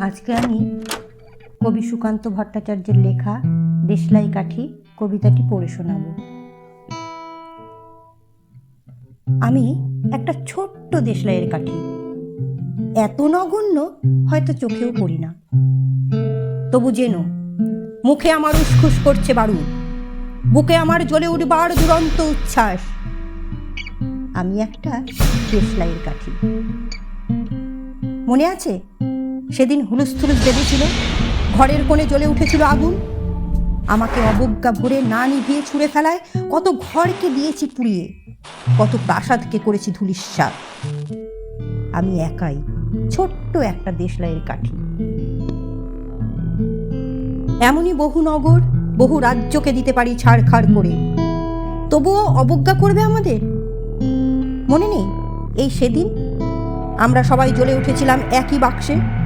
আজকে আমি কবি সুকান্ত ভট্টাচার্যের লেখা দেশলাই কাঠি কবিতাটি পড়ে শোনাব। আমি একটা ছোট্ট দেশলাইয়ের কাঠি। এত নগণ্য হয়তো চোখেও পড়ি না। তবু যেন মুখে আমার উসখুস করছে বারুদ। বুকে আমার জ্বলে উঠবার দুরন্ত উচ্ছ্বাস। আমি একটা দেশলাইয়ের কাঠি। মনে আছে? সেদিন হুলুস থুলুস বেঁধেছিল ঘরের কোণে জ্বলে উঠেছিল আগুন। আমাকে অবজ্ঞা ভরে না নিভিয়ে ছুঁড়ে ফেলায়, কত ঘরকে দিয়েছি পুড়িয়ে, কত প্রাসাদকে করেছি ধুলিস্বাদ আমি একাই, ছোট্ট একটা দেশলাইয়ের কাঠি। এমনই বহু নগর, বহু রাজ্যকে দিতে পারি ছাড়খাড় করে। তবুও অবজ্ঞা করবে আমাদের? মনে নেই? এই সেদিন আমরা সবাই জ্বলে উঠেছিলাম একই বাক্সে।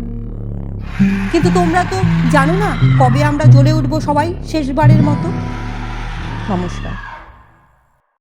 কিন্তু তোমরা তো জানো না কবে আমরা জ্বলে উঠবো সবাই শেষবারের মতো। নমস্কার।